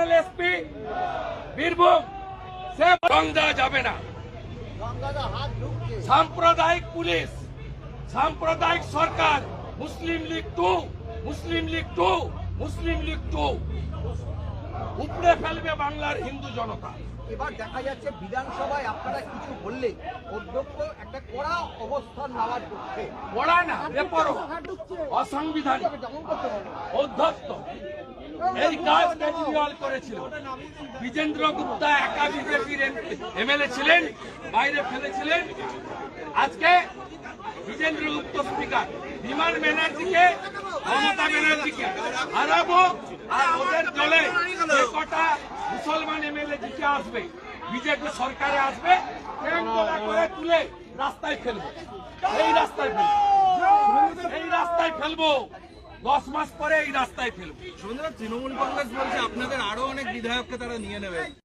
National SP Birbhum সে দেওয়া যাবে না। সাম্প্রদায়িক পুলিশ সাম্প্রদায়িক সরকার Muslim League two Muslim League two Muslim League two. উপড়ে ফেলবে বাংলার হিন্দু জনতা। এবার দেখা যাচ্ছে বিধানসভায় আপনারা কিছু বললে অধ্যক্ষ একটা কড়া অবস্থান নেওয়ার পক্ষে। পড়া না অসাংবিধানিক। অধ্যক্ষ এই কাজ কেজরিওয়াল করেছিল। বিজেন্দ্র গুপ্তা একা বিজেপির এমএলএ ছিলেন, বাইরে ফেলেছিলেন। আজকে বিজেন্দ্র গুপ্ত স্পিকার। বিমান ব্যানার্জিকে, মমতা ব্যানার্জিকে হারাবো আর ওদের দলে কটা মুসলমান এমএলএ জিতে আসবে, বিজেপি সরকারে আসবে করে তুলে রাস্তায় ফেলব। এই রাস্তায় ফেলব। এই রাস্তায় ফেলব। দশ মাস পরে এই রাস্তায় ফেলব। তৃণমূল কংগ্রেস বলছে আপনাদের আরও অনেক বিধায়ককে তারা নিয়ে নেবে।